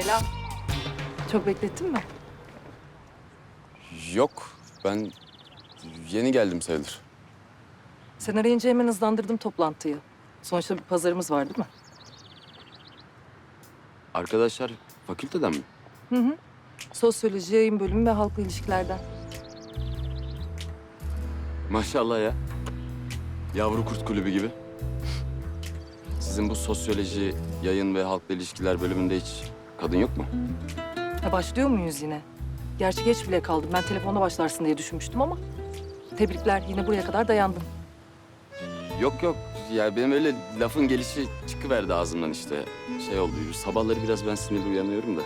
Selam. Çok beklettin mi? Yok, ben yeni geldim sayılır. Sen arayınca hemen hızlandırdım toplantıyı. Sonuçta bir pazarımız var değil mi? Arkadaşlar fakülteden mi? Hı hı. Sosyoloji, yayın bölümü ve halkla ilişkilerden. Maşallah ya. Yavru kurt kulübü gibi. Sizin bu sosyoloji, yayın ve halkla ilişkiler bölümünde hiç kadın yok mu? Ha, başlıyor muyuz yine? Gerçi geç bile kaldım. Ben telefonda başlarsın diye düşünmüştüm ama... Tebrikler. Yine buraya kadar dayandın. Yok yok. Ya benim öyle lafın gelişi çıkıverdi ağzımdan işte. Şey oldu. Sabahları biraz ben sinirli uyanıyorum da.